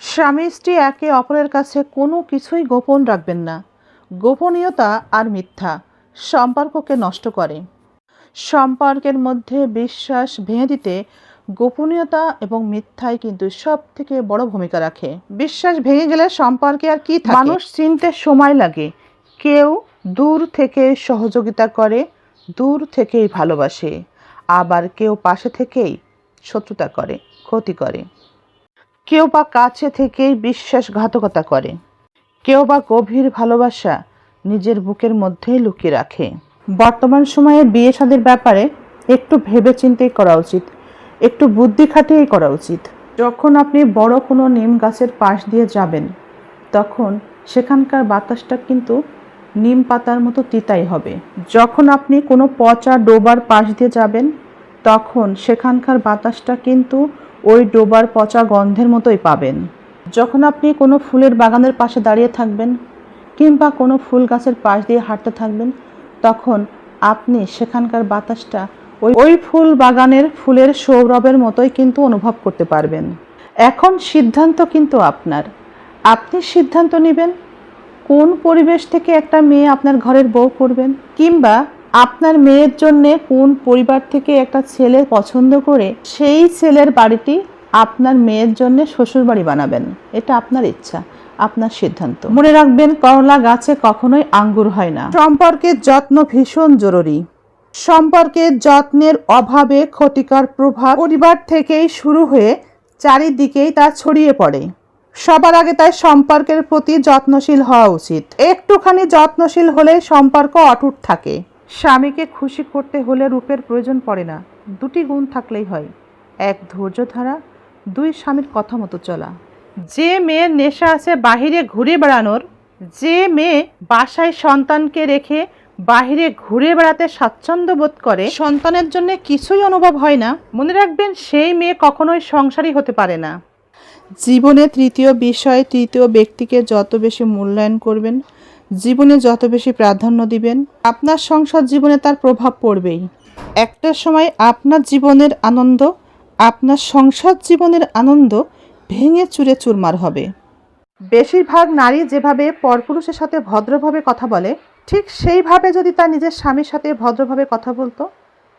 স্বামী স্ত্রী একে অপরের কাছে কোনো কিছুই গোপন রাখবেন না। গোপনীয়তা আর মিথ্যা সম্পর্ককে নষ্ট করে। সম্পর্কের মধ্যে বিশ্বাস ভেঙে দিতে গোপনীয়তা এবং মিথ্যাই কিন্তু সব থেকে বড় ভূমিকা রাখে। বিশ্বাস ভেঙে গেলে সম্পর্কে আর কি মানুষ চিনতে সময় লাগে। কেউ দূর থেকে সহযোগিতা করে, দূর থেকেই ভালোবাসে। আবার কেউ পাশে থেকেই শত্রুতা করে, ক্ষতি করে। কেউ বা কাছে থেকেই বিশ্বাসঘাতকতা করে। কেউ বা গভীর ভালোবাসা নিজের বুকের মধ্যেই লুকিয়ে রাখে। বর্তমান সময়ে বিয়ে শাদীর ব্যাপারে একটু ভেবে চিন্তেই করা উচিত। একটু বুদ্ধি খাটিয়েই করা উচিত। যখন আপনি বড় কোনো নিম গাছের পাশ দিয়ে যাবেন, তখন সেখানকার বাতাসটা কিন্তু নিম পাতার মতো তিতাই হবে। যখন আপনি কোনো পচা ডোবার পাশ দিয়ে যাবেন, তখন সেখানকার বাতাসটা কিন্তু ওই ডোবার পচা গন্ধের মতোই পাবেন। যখন আপনি কোনো ফুলের বাগানের পাশে দাঁড়িয়ে থাকবেন কিংবা কোনো ফুল গাছের পাশ দিয়ে হাঁটতে থাকবেন, তখন আপনি সেখানকার বাতাসটা ওই ওই ফুল বাগানের ফুলের সৌরভের মতোই কিন্তু অনুভব করতে পারবেন। এখন সিদ্ধান্ত কিন্তু আপনার। আপনি সিদ্ধান্ত নেবেন কোন পরিবেশ থেকে একটা মেয়ে আপনার ঘরের বউ করবেন কিংবা আপনার মেয়ের জন্য কোন পরিবার থেকে একটা ছেলে পছন্দ করে, সেই ছেলের বাড়িটি আপনার মেয়ের জন্য শ্বশুর বাড়ি বানাবেন। এটা আপনার ইচ্ছা, আপনার সিদ্ধান্ত। মনে রাখবেন, করলা গাছে কখনোই আঙ্গুর হয় না। সম্পর্কের যত্ন ভীষণ জরুরি। সম্পর্কের যত্নের অভাবে ক্ষতিকর প্রভাব পরিবার থেকেই শুরু হয়ে চারিদিকেই তা ছড়িয়ে পড়ে। সবার আগে তাই সম্পর্কের প্রতি যত্নশীল হওয়া উচিত। একটুখানি যত্নশীল হলে সম্পর্ক অটুট থাকে। স্বামীকে খুশি করতে হলে রূপের প্রয়োজন পড়ে না। দুটি গুণ থাকলেই হয়। এক ধৈর্য ধারা দুই, স্বামীর কথা মতো চলা। যে মেয়ের নেশা আছে বাহিরে ঘুরে বেড়ানোর, যে মেয়ে বাসায় সন্তানকে রেখে বাহিরে ঘুরে বেড়াতে স্বাচ্ছন্দ্য বোধ করে, সন্তানের জন্য কিছুই অনুভব হয় না। মনে রাখবেন, সেই মেয়ে কখনোই সংসারী হতে পারে না। জীবনে তৃতীয় বিষয়, তৃতীয় ব্যক্তিকে যত বেশি মূল্যায়ন করবেন জীবনে যত বেশি প্রাধান্য দিবেন, আপনার সংসার জীবনে তার প্রভাব পড়বেই। একটা সময় আপনার জীবনের আনন্দ, আপনার সংসার জীবনের আনন্দ ভেঙে চুরে চুরমার হবে। বেশিরভাগ নারী যেভাবে পরপুরুষের সাথে ভদ্রভাবে কথা বলে, ঠিক সেইভাবে যদি তার নিজের স্বামীর সাথে ভদ্রভাবে কথা বলতো,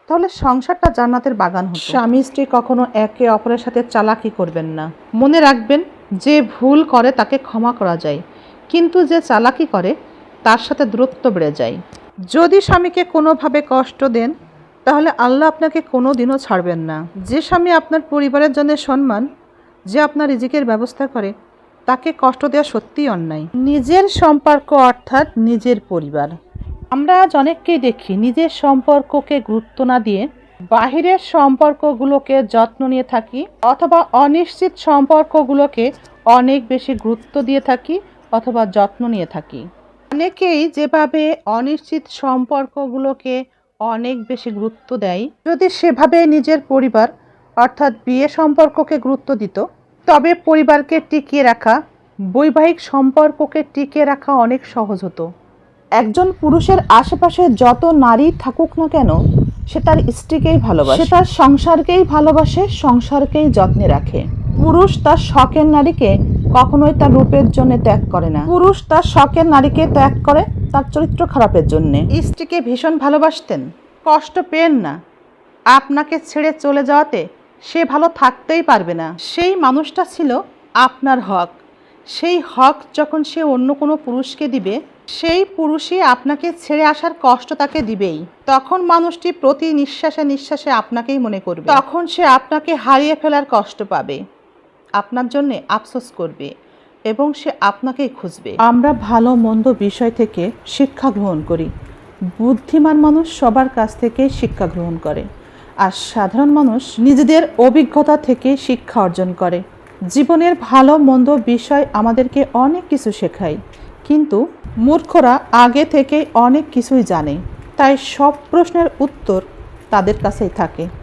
তাহলে সংসারটা জান্নাতের বাগান হতো। স্বামী স্ত্রী কখনো একে অপরের সাথে চালাকি করবেন না। মনে রাখবেন, যে ভুল করে তাকে ক্ষমা করা যায় কিন্তু যে চালাকি করে, তার সাথে দূরত্ব বেড়ে যায়। যদি স্বামীকে কোনোভাবে কষ্ট দেন, তাহলে আল্লাহ আপনাকে কোনো দিনও ছাড়বেন না। যে স্বামী আপনার পরিবারের জন্য সম্মান, যে আপনার রিজিকের ব্যবস্থা করে, তাকে কষ্ট দেওয়া সত্যিই অন্যায়। নিজের সম্পর্ক অর্থাৎ নিজের পরিবার। আমরা আজ অনেককেই দেখি, নিজের সম্পর্ককে গুরুত্ব না দিয়ে বাহিরের সম্পর্কগুলোকে যত্ন নিয়ে থাকি, অথবা অনিশ্চিত সম্পর্কগুলোকে অনেক বেশি গুরুত্ব দিয়ে থাকি অথবা যত্ন নিয়ে থাকি। অনেকেই যেভাবে অনিশ্চিত সম্পর্কগুলোকে অনেক বেশি গুরুত্ব দেয় যদি সেভাবে নিজের পরিবার অর্থাৎ বিয়ে সম্পর্ককে গুরুত্ব দিত তবে পরিবারকে টিকিয়ে রাখা বৈবাহিক সম্পর্ককে টিকিয়ে রাখা অনেক সহজ হতো। একজন পুরুষের আশেপাশে যত নারী থাকুক না কেন সে তার স্ত্রীকেই ভালোবাসে। সে তার সংসারকেই ভালোবাসে সংসারকেই যত্নে রাখে। পুরুষ তার শখের নারীকে কখনোই তার রূপের জন্য ত্যাগ করে না। পুরুষ তার শখের নারীকে ত্যাগ করে তার চরিত্র খারাপের জন্য। স্ত্রীকে ভীষণ ভালোবাসতেন, কষ্ট পেন না। আপনাকে ছেড়ে চলে যাওয়াতে সে ভালো থাকতেই পারবে না। সেই মানুষটা ছিল আপনার হক। সেই হক যখন সে অন্য কোনো পুরুষকে দিবে, সেই পুরুষই আপনাকে ছেড়ে আসার কষ্ট তাকে দিবেই। তখন মানুষটি প্রতি নিঃশ্বাসে নিঃশ্বাসে আপনাকেই মনে করবে। তখন সে আপনাকে হারিয়ে ফেলার কষ্ট পাবে। আপনার জন্যে আফসোস করবে এবং সে আপনাকেই খুঁজবে। আমরা ভালো মন্দ বিষয় থেকে শিক্ষা গ্রহণ করি। বুদ্ধিমান মানুষ সবার কাছ থেকে শিক্ষা গ্রহণ করে। আর সাধারণ মানুষ নিজেদের অভিজ্ঞতা থেকে শিক্ষা অর্জন করে। জীবনের ভালো মন্দ বিষয় আমাদেরকে অনেক কিছু শেখায়। কিন্তু মূর্খরা আগে থেকে অনেক কিছুই জানে। তাই সব প্রশ্নের উত্তর তাদের কাছেই থাকে।